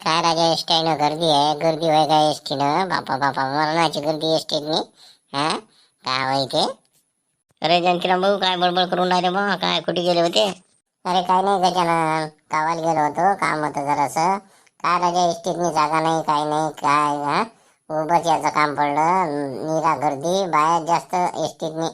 काय राजा S T गर्दी आहे. गर्दी व्हाय का एस टीनं बापा बापा मरणाची गर्दी एस टीतनी हा? काय होय ते? अरे जानकीराम भाऊ काय बडबड करून राहिले बा. काय कुठे गेले होते? अरे काय नाही गजानन. गावाला गेलो होतो. काम होतं जरासं. काय राजा एस टीतनी जागा नाही काय नाही काय हा? उभंच याचं काम पडलं. निरा गर्दी. बाहेर जास्त एस टीतनी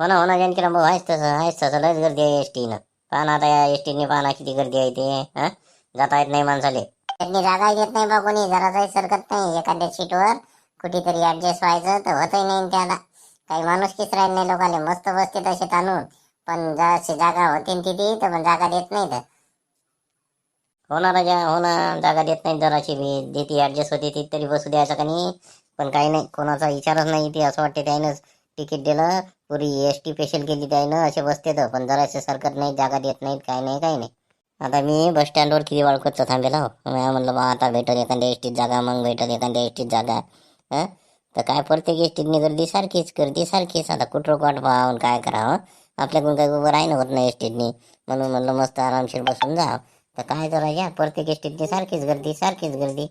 हो ना हो ना जानकीराम भाऊ आहेच तसं आहेच तसं. लयच गर्दी आहे एस टीनं पहा ना आता या एस टीने पाहा ना किती गर्दी आहे ते हा? जाता येत नाही माणसाले. त्यांनी जागा घेत नाही बा कोणी जरासाही सरकत नाही एखाद्या सीटवर कुठेतरी ऍडजस्ट व्हायचं तर होतही नाही त्याला काही माणूस किस राहील नाही लोकांना मस्त बसते तसे ताणून. पण जराशी जागा होती तिथे तर पण जागा देत नाही तर. हो ना राजा हो ना जागा देत नाही जराशी बी जिथे ऍडजस्ट होते ती तरी बसू द्यायचं का नाही? पण काही नाही कोणाचा विचारच नाही ते असं वाटते त्यानं तिकीट दिलं. पुरी एस टी स्पेशल केली त्यानं असे बसते तर पण जरासे सरकत नाही जागा देत नाहीत काही नाही काही नाही. आता मी बस स्टँडवर किती वाळकतचं थांबेला हो. मी म्हणलं बा आता भेटल एखाद्या एसटीत जागा मग भेटल एखाद्या एसटीत जागा. तर काय प्रत्येक एसटीतनी गर्दी सारखीच गर्दी सारखीच. आता कुठं वाट पाहावं काय करावं? आपल्याकडून काही उभं राहिलं होत नाही एसटीतनी. म्हणून म्हणलं मस्त आरामशीर बसून जा तर काय जरा या प्रत्येक एसटीतनी सारखीच गर्दी सारखीच गर्दी.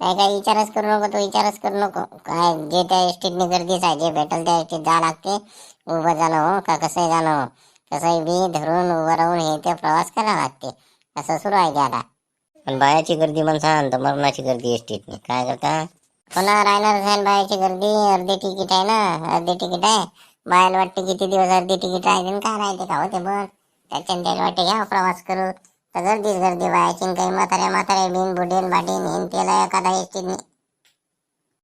काय काय विचारच करू नको तो विचारच करू नको. काय जे त्या एसटीतनी गर्दीच आहे जे भेटल त्या एसटीत जा लागते. उभं जाणं हो का कसंही जाणं हो. कसंही बी धरून उभं राहून हे ते प्रवास करावा लागते. असं सुरू आहे ते आता पण बायाची गर्दी म्हणसान तर मरणाची गर्दी एसटीतनी काय करता? पुन्हा राहणार आहे बायाची गर्दी अर्धी तिकीट आहे ना अर्धी तिकीट आहे. बायाला वाटते किती दिवस अर्धी तिकीट आहे आणि काय राहते का होते बघ त्याच्याने त्याला वाटते घ्या प्रवास करू. तर गर्दीच गर्दी बायाची काही म्हाताऱ्या म्हाताऱ्या बिन बुडेन बाटीन हिन त्याला एखादा एसटीतनी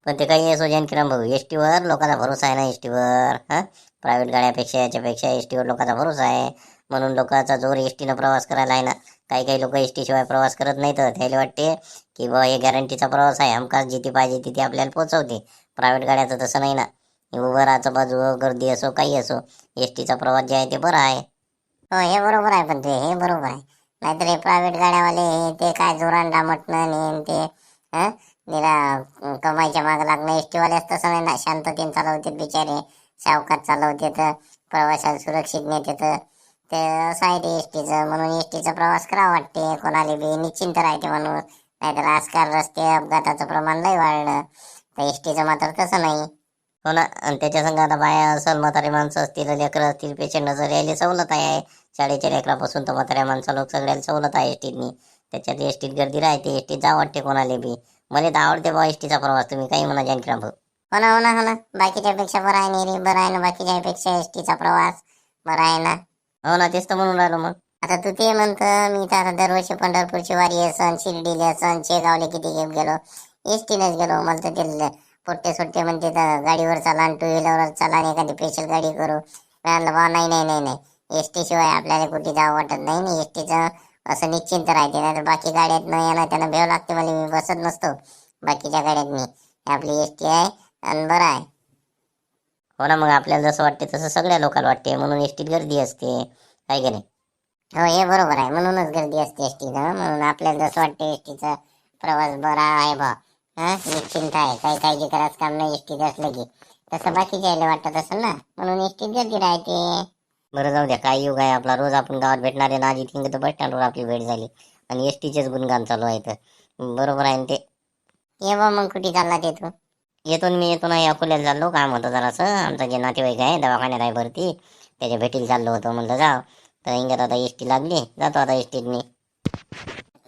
पण ते काही असो जानकीराम भाऊ एस टीवर लोकांचा भरोसा आहे ना एस टीवर हा? प्रायव्हेट गाड्यापेक्षा याच्यापेक्षा एस टीवर लोकांचा भरोसा आहे. म्हणून लोकांचा जोर एस टीनं प्रवास करायला आहे ना. काही काही लोक एस टी शिवाय प्रवास करत नाही तर त्याला वाटते की बाबा हे गॅरंटीचा प्रवास आहे. हमखास जिथे पाहिजे तिथे आपल्याला पोहोचवते. प्रायव्हेट गाड्याचं तसं नाही ना. हे उभं बाजू गर्दी असो काही असो एस टीचा प्रवास जे आहे ते बरं आहे. हो हे बरोबर आहे पण ते हे बरोबर आहे. नाहीतर हे प्रायव्हेट गाड्यावाले हे ते काय जोरान डामटणं ते हं? कमाईच्या माग लागणं एस टीवाल्याच तसं नाही ना शांततेने चालवते बिचारे सावकात चालवते तर सुरक्षित नेते तर ते असं आहे ते एस टीचं म्हणून एस टीचा प्रवास करावा वाटते कोणाला बी निश्चिंत राहते म्हणून. नाहीतर आजकाल रस्ते अपघाताचं प्रमाण लय वाढलं. तर एस टीचं मात्र तसं नाही. हो ना आणि त्याच्या संग आता बाया असल म्हातारे माणसं असतील लेकरं असतील पेशंट नजर यायला सवलत आहे शाळेच्या लेकरापासून तर म्हाताऱ्या माणसं लोक सगळ्याला सवलत आहे एसटीतनी. त्याच्यात एसटीत गर्दी राहते एसटीत जा वाटते कोणाला बी. मला तर आवडते बा एसटीचा प्रवास तुम्ही काही म्हणा जानकीराम भाऊ हो ना हो ना हो ना बाकीच्या पेक्षा बरं आहे नाही रे बरं आहे ना बाकीच्या पेक्षा एसटीचा प्रवास बरा आहे ना. हो ना तेच तर म्हणून राहिलो मग. आता तू ते म्हणतं मी तर आता दरवर्षी पंढरपूरची वारी असन शिर्डीला असन शेगावले किती गेम गेलो. एसटीनेच गेलो मला तर ते पोट्टे सोट्टे म्हणते तर गाडीवर चला टू व्हीलरवर चला आणि एखादी स्पेशल गाडी करू. म्हणलं बा नाही नाही नाही नाही. एस टी शिवाय आपल्याला कुठे जावं वाटत नाही ना एस टीचं असं निश्चिंत राहते. नाही तर बाकी गाड्यात न येणार त्यांना भेव लागते मला मी बसत नसतो. बाकीच्या गाड्यात मी. आपली एस टी आहे आणि बरं आहे. हो ना मग आपल्याला जसं वाटते तसं सगळ्या लोकांना वाटते म्हणून एस टीत गर्दी असते. काय की नाही? हो हे बरोबर आहे. म्हणूनच गर्दी असते एस टी म्हणून आपल्याला जसं वाटते एस टीचा प्रवास बरा आहे बा. हा निश्चिंत आहे. काही काळजी करायचं काम नाही एस टीत असलं की. तसं बाकीच्या वाटत असेल ना? म्हणून एस टीत गर्दी राहते. बरं जाऊ द्या काय युग आहे आपला. रोज आपण गावात भेटणार आहे ना आजी तिंग तर बस स्टँडवर आपली भेट झाली. आणि एस टीचेच गुणगान चालू आहे तर बरोबर आहे ना ते? ये बा मग कुठे चालला ते तू? येतो मी येतो नाही अकोल्याला चाललो. काम होतं जरासं. आमचा जे नातेवाईक आहे दवाखान्यात आहे भरती. त्याच्या भेटीला चाललो होतो म्हणलं जाव. तर इंग्यात आता एस टी लागली. जातो आता एस टीत मी.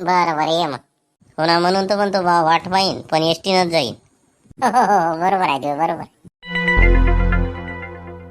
बरं बरं ये मग. हो ना म्हणून तर म्हणतो बा वाट पाहिन. पण एस टीनंच जाईन. हो हो हो बरोबर आहे ते बरोबर